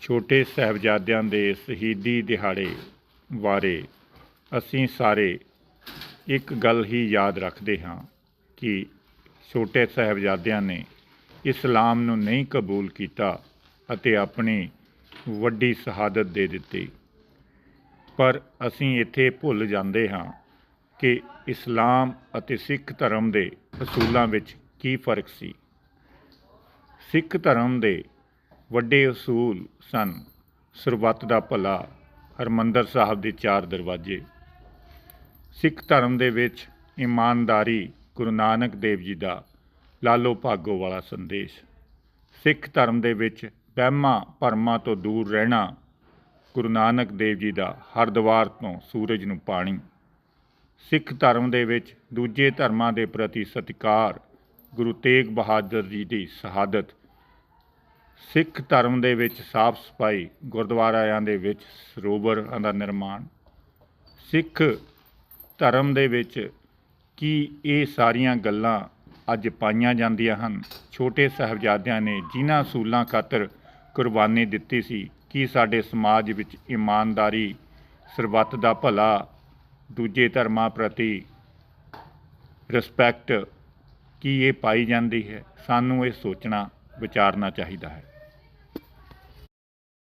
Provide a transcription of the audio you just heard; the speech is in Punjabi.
ਛੋਟੇ ਸਾਹਿਬਜ਼ਾਦਿਆਂ ਦੇ ਸ਼ਹੀਦੀ ਦਿਹਾੜੇ ਬਾਰੇ ਅਸੀਂ ਸਾਰੇ ਇੱਕ ਗੱਲ ਹੀ ਯਾਦ ਰੱਖਦੇ ਹਾਂ ਕਿ ਛੋਟੇ ਸਾਹਿਬਜ਼ਾਦਿਆਂ ਨੇ ਇਸਲਾਮ ਨੂੰ ਨਹੀਂ ਕਬੂਲ ਕੀਤਾ ਅਤੇ ਆਪਣੀ ਵੱਡੀ ਸ਼ਹਾਦਤ ਦੇ ਦਿੱਤੀ। ਪਰ ਅਸੀਂ ਇੱਥੇ ਭੁੱਲ ਜਾਂਦੇ ਹਾਂ ਕਿ ਇਸਲਾਮ ਅਤੇ ਸਿੱਖ ਧਰਮ ਦੇ ਅਸੂਲਾਂ ਵਿੱਚ ਕੀ ਫ਼ਰਕ ਸੀ। ਸਿੱਖ ਧਰਮ ਦੇ ਵੱਡੇ ਅਸੂਲ ਸਨ। ਸਰਬੱਤ ਦਾ ਭਲਾ, ਹਰਮੰਦਰ ਸਾਹਿਬ ਦੇ ਚਾਰ ਦਰਵਾਜ਼ੇ। ਸਿੱਖ ਧਰਮ ਦੇ ਵਿੱਚ ਇਮਾਨਦਾਰੀ ਗੁਰੂ ਨਾਨਕ ਦੇਵ ਜੀ ਦਾ ਲਾਲੋ ਭਾਗੋ ਵਾਲਾ ਸੰਦੇਸ਼। ਸਿੱਖ ਧਰਮ ਦੇ ਵਿੱਚ ਵਹਿਮਾਂ ਭਰਮਾਂ ਤੋਂ ਦੂਰ ਰਹਿਣਾ ਗੁਰੂ ਨਾਨਕ ਦੇਵ ਜੀ ਦਾ ਹਰਦੁਆਰ ਤੋਂ ਸੂਰਜ ਨੂੰ ਪਾਣੀ। ਸਿੱਖ ਧਰਮ ਦੇ ਵਿੱਚ ਦੂਜੇ ਧਰਮਾਂ ਦੇ ਪ੍ਰਤੀ ਸਤਿਕਾਰ ਗੁਰੂ ਤੇਗ ਬਹਾਦਰ ਜੀ ਦੀ ਸ਼ਹਾਦਤ ਸਿੱਖ ਧਰਮ ਦੇ ਵਿੱਚ ਸਾਫ਼ ਸਫ਼ਾਈ ਗੁਰਦੁਆਰਿਆਂ ਦੇ ਵਿੱਚ ਸਰੋਵਰਾਂ ਦਾ ਨਿਰਮਾਣ। ਸਿੱਖ ਧਰਮ ਦੇ ਵਿੱਚ ਕੀ ਇਹ ਸਾਰੀਆਂ ਗੱਲਾਂ ਅੱਜ ਪਾਈਆਂ ਜਾਂਦੀਆਂ ਹਨ? ਛੋਟੇ ਸਾਹਿਬਜ਼ਾਦਿਆਂ ਨੇ ਜਿਨ੍ਹਾਂ ਅਸੂਲਾਂ ਖਾਤਰ ਕੁਰਬਾਨੀ ਦਿੱਤੀ ਸੀ, ਕੀ ਸਾਡੇ ਸਮਾਜ ਵਿੱਚ ਇਮਾਨਦਾਰੀ, ਸਰਬੱਤ ਦਾ ਭਲਾ, ਦੂਜੇ ਧਰਮਾਂ ਪ੍ਰਤੀ ਰਿਸਪੈਕਟ ਕੀ ਇਹ ਪਾਈ ਜਾਂਦੀ ਹੈ? ਸਾਨੂੰ ਇਹ ਸੋਚਣਾ ਵਿਚਾਰਨਾ ਚਾਹੀਦਾ ਹੈ।